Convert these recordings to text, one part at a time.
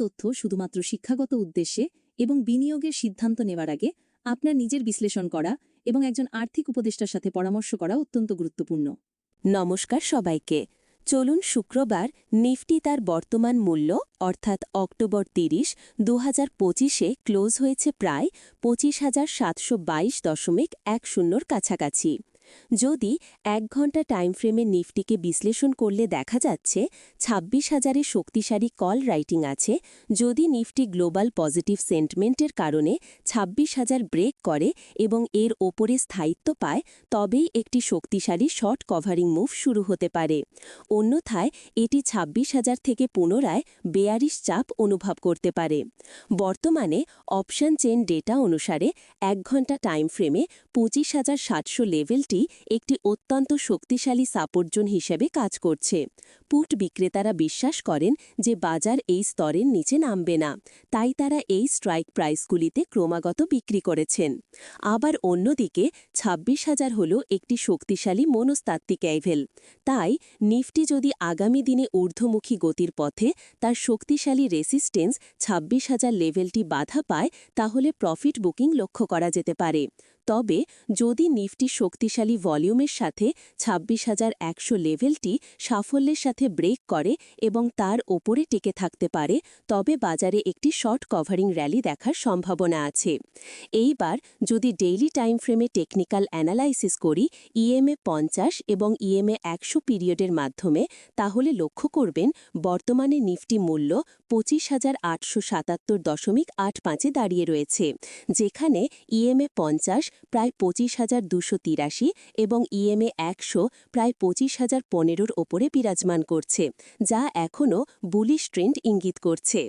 তথ্য শুধুমাত্র শিক্ষাগত উদ্দেশ্যে এবং বিনিয়োগের সিদ্ধান্ত নেওয়ার আগে আপনার নিজের বিশ্লেষণ করা এবং একজন আর্থিক উপদেষ্টার সাথে পরামর্শ করা অত্যন্ত গুরুত্বপূর্ণ। নমস্কার সবাইকে। চলুন শুক্রবার নিফটি তার বর্তমান মূল্য, অর্থাৎ অক্টোবর তিরিশ দু হাজার পঁচিশে ক্লোজ হয়েছে প্রায় পঁচিশ হাজার সাতশো বাইশ দশমিক এক শূন্যর কাছাকাছি। যদি এক ঘণ্টা টাইম ফ্রেমে নিফটিকে বিশ্লেষণ করলে দেখা যাচ্ছে ছাব্বিশ হাজারে শক্তিশালী কল রাইটিং আছে। যদি নিফটি গ্লোবাল পজিটিভ সেন্টিমেন্টের কারণে ছাব্বিশ হাজার ব্রেক করে এবং এর ওপরে স্থায়িত্ব পায়, তবেই একটি শক্তিশালী শর্ট কভারিং মুভ শুরু হতে পারে। অন্যথায়, এটি ছাব্বিশ হাজার থেকে পুনরায় বেয়ারিশ চাপ অনুভব করতে পারে। বর্তমানে অপশন চেন ডেটা অনুসারে এক ঘণ্টা টাইম ফ্রেমে পঁচিশ হাজার সাতশো লেভেলটি একটি অত্যন্ত শক্তিশালী সাপোর্টজন হিসেবে কাজ করছে। পুট বিক্রেতারা বিশ্বাস করেন যে বাজার এই স্তরের নিচে নামবে না, তাই তারা এই স্ট্রাইক প্রাইসগুলিতে ক্রমাগত বিক্রি করেছেন। আবার অন্যদিকে, ছাব্বিশ হাজার হল একটি শক্তিশালী মনস্তাত্ত্বিক অ্যাইভেল তাই, নিফটি যদি আগামী দিনে ঊর্ধ্বমুখী গতির পথে তার শক্তিশালী রেসিস্টেন্স ছাব্বিশ হাজার লেভেলটি বাধা পায়, তাহলে প্রফিট বুকিং লক্ষ্য করা যেতে পারে। তবে যদি নিফটি শক্তিশালী ভলিউমের সাথে ছাব্বিশ হাজার একশো লেভেলটি সাফল্যের সাথে ব্রেক করে এবং তার ওপরে টিকে থাকতে পারে, তবে বাজারে একটি শর্ট কভারিং র্যালি দেখার সম্ভাবনা আছে। এইবার যদি ডেইলি টাইম ফ্রেমে টেকনিক্যাল অ্যানালাইসিস করি, ইএমএ পঞ্চাশ এবং ইএমএ একশো পিরিয়ডের মাধ্যমে, তাহলে লক্ষ্য করবেন বর্তমানে নিফটি মূল্য পঁচিশ হাজার আটশো সাতাত্তর দশমিক আট পাঁচে দাঁড়িয়ে রয়েছে, যেখানে ইএমএ পঞ্চাশ প্রায় পঁচিশ হাজার দুশো তিরাশি এবং ইএমএ একশো প্রায় পঁচিশ হাজার পনেরোর ওপরে বিরাজমান করছে, যা এখনও বুলিশ ট্রেন্ড ইঙ্গিত করছে।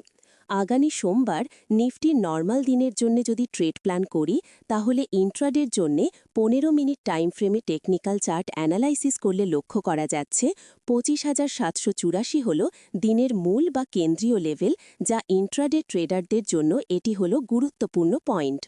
আগামী সোমবার নিফটি নর্মাল দিনের জন্য যদি ট্রেড প্ল্যান করি, তাহলে ইন্ট্রাডের জন্যে পনেরো মিনিট টাইম ফ্রেমে টেকনিক্যাল চার্ট অ্যানালাইসিস করলে লক্ষ্য করা যাচ্ছে পঁচিশ হাজার সাতশো চুরাশি হল দিনের মূল বা কেন্দ্রীয় লেভেল, যা ইন্ট্রাডে ট্রেডারদের জন্য এটি হল গুরুত্বপূর্ণ পয়েন্ট।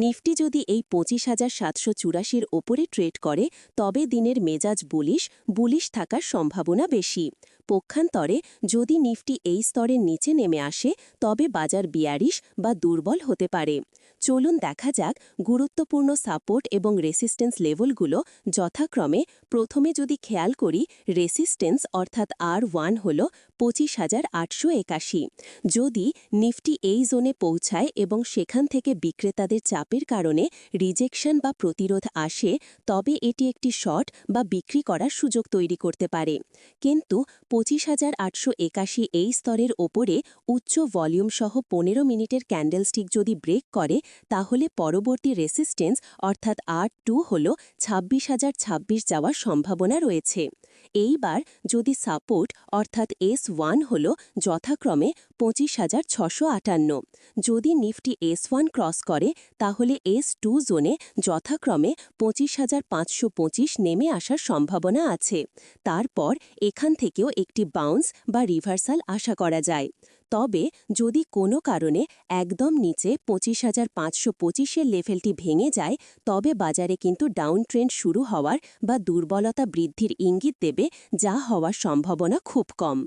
নিফটি যদি এই পঁচিশ হাজার সাতশো চুরাশির ওপরে ট্রেড করে, তবে দিনের মেজাজ বুলিশ বুলিশ থাকার সম্ভাবনা বেশি। পক্ষান্তরে যদি নিফটি এই স্তরের নিচে নেমে আসে, তবে বাজার বিয়ারিশ বা দুর্বল হতে পারে। চলুন দেখা যাক গুরুত্বপূর্ণ সাপোর্ট এবং রেসিস্টেন্স লেভেলগুলো যথাক্রমে। প্রথমে যদি খেয়াল করি রেসিস্টেন্স অর্থাৎ আর ওয়ান হল পঁচিশ হাজার আটশো একাশি। যদি নিফটি এই জোনে পৌঁছায় এবং সেখান থেকে বিক্রেতাদের চাপের কারণে রিজেকশন বা প্রতিরোধ আসে, তবে এটি একটি শর্ট বা বিক্রি করার সুযোগ তৈরি করতে পারে। কিন্তু পঁচিশ হাজার আটশো একাশি এই স্তরের ওপরে উচ্চ ভলিউম সহ পনেরো মিনিটের ক্যান্ডেলস্টিক যদি ব্রেক করে, তাহলে পরবর্তী রেসিস্টেন্স অর্থাৎ আর টু হল ছাব্বিশ হাজার ছাব্বিশ যাওয়ার সম্ভাবনা রয়েছে। এইবার যদি সাপোর্ট অর্থাৎ এস ওয়ান হল যথাক্রমে পঁচিশ হাজার ছশো আটান্ন। যদি নিফটি এস ওয়ান ক্রস করে, তাহলে এস টু জোনে যথাক্রমে পঁচিশ হাজার পাঁচশো পঁচিশ নেমে আসার সম্ভাবনা আছে। তারপর এখান থেকেও একটি বাউন্স বা রিভার্সাল আশা করা যায়। তবে যদি কোনো কারণে একদম নিচে পঁচিশ হাজার পাঁচশো পঁচিশের লেভেলটি ভেঙে যায়, তবে বাজারে কিন্তু ডাউন ট্রেন্ড শুরু হওয়ার বা দুর্বলতা বৃদ্ধির ইঙ্গিত দেবে, যা হওয়ার সম্ভাবনা খুব কম।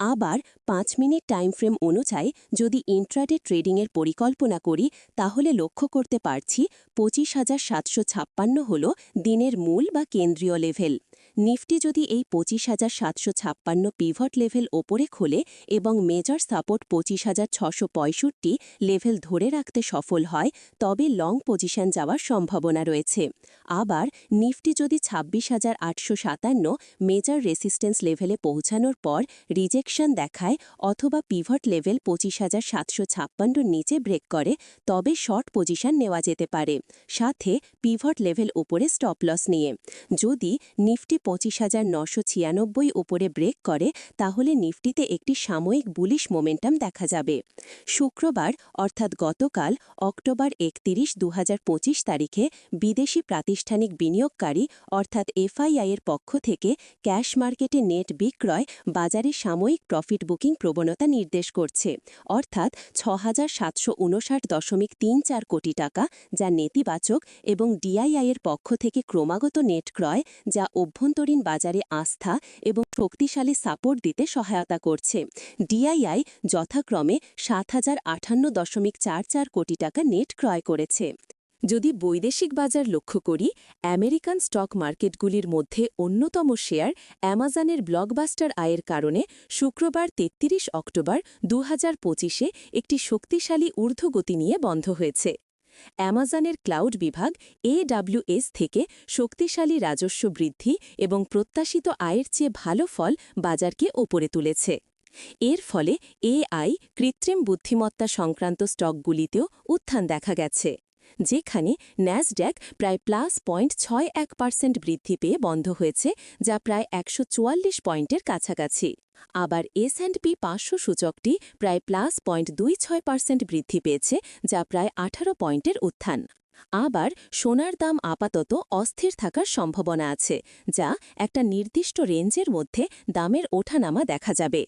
আবার পাঁচ মিনিট টাইম ফ্রেম অনুযায়ী যদি ইন্ট্রাডে ট্রেডিংয়ের পরিকল্পনা করি, তাহলে লক্ষ্য করতে পারছি পঁচিশ হাজার সাতশো ছাপ্পান্ন হল দিনের মূল বা কেন্দ্রীয় লেভেল। নিফটি যদি এই পঁচিশ হাজার সাতশো ছাপ্পান্ন পিভট লেভেল ওপরে খোলে এবং মেজর সাপোর্ট পঁচিশ হাজার ছশো পঁয়ষট্টি লেভেল ধরে রাখতে সফল হয়, তবে লং পজিশন যাওয়ার সম্ভাবনা রয়েছে। আবার, নিফটি যদি ছাব্বিশ হাজার আটশো সাতান্ন মেজর রেসিস্টেন্স লেভেলে পৌঁছানোর পর রিজেকশন দেখায় অথবা পিভট লেভেল পঁচিশ হাজার সাতশো ছাপ্পান্নর নিচে ব্রেক করে, তবে শর্ট পজিশন নেওয়া যেতে পারে। সাথে, পিভট লেভেল ওপরে স্টপ লস নিয়ে। যদি নিফটি পঁচিশ হাজার নশো ছিয়ানব্বই ওপরে ব্রেক করে, তাহলে নিফটিতে একটি সাময়িক বুলিশ মোমেন্টাম দেখা যাবে। শুক্রবার, অর্থাৎ গতকাল, অক্টোবর একতিরিশ দু তারিখে বিদেশি প্রাতিষ্ঠানিক বিনিয়োগকারী, অর্থাৎ এফআইআইয়ের পক্ষ থেকে ক্যাশ মার্কেটে নেট বিক্রয়, বাজারে সাময়িক প্রফিট বুকিং প্রবণতা নির্দেশ করছে। অর্থাৎ ছ দশমিক তিন চার কোটি টাকা, যা নেতিবাচক এবং ডিআইআইয়ের পক্ষ থেকে ক্রমাগত নেট ক্রয়, যা অভ্যন্তরীণ অভ্যন্তরীণ বাজারে আস্থা এবং শক্তিশালী সাপোর্ট দিতে সহায়তা করছে। ডিআইআই যথাক্রমে সাত হাজার আটান্ন দশমিক চার চার কোটি টাকা নেট ক্রয় করেছে। যদি বৈদেশিক বাজার লক্ষ্য করি, আমেরিকান স্টক মার্কেটগুলির মধ্যে অন্যতম শেয়ার অ্যামাজনের ব্লকবাস্টার আয়ের কারণে শুক্রবার ৩৩ অক্টোবর দু একটি শক্তিশালী ঊর্ধ্বগতি নিয়ে বন্ধ হয়েছে। অ্যামাজনের ক্লাউড বিভাগ এডাব্লিউএস থেকে শক্তিশালী রাজস্ব বৃদ্ধি এবং প্রত্যাশিত আয়ের চেয়ে ভালো ফল বাজারকে ওপরে তুলেছে। এর ফলে এআই কৃত্রিম বুদ্ধিমত্তা সংক্রান্ত স্টকগুলিতেও উত্থান দেখা গেছে, যেখানে ন্যাসড্যাক প্রায় প্লাস পয়েন্ট ছয় এক পার্সেন্ট বৃদ্ধি পেয়ে বন্ধ হয়েছে, যা প্রায় একশো চুয়াল্লিশ পয়েন্টের কাছাকাছি। আবার এস অ্যান্ড পি পাঁচশো সূচকটি প্রায় প্লাস পয়েন্ট দুই ছয় পার্সেন্ট বৃদ্ধি পেয়েছে, যা প্রায় আঠারো পয়েন্টের উত্থান। আবার সোনার দাম আপাতত অস্থির থাকার সম্ভাবনা আছে, যা একটা নির্দিষ্ট রেঞ্জের মধ্যে দামের ওঠানামা দেখা যাবে।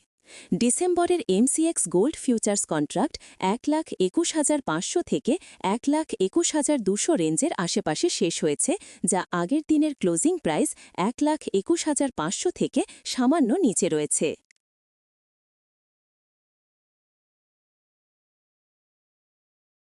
ডিসেম্বরের এমসিএক্স গোল্ড ফিউচার্স কন্ট্রাক্ট এক লাখ একুশ হাজার পাঁচশো থেকে এক লাখ একুশ হাজার দুশো রেঞ্জের আশেপাশে শেষ হয়েছে, যা আগের দিনের ক্লোজিং প্রাইস এক লাখ একুশ হাজার পাঁচশো থেকে সামান্য নিচে রয়েছে।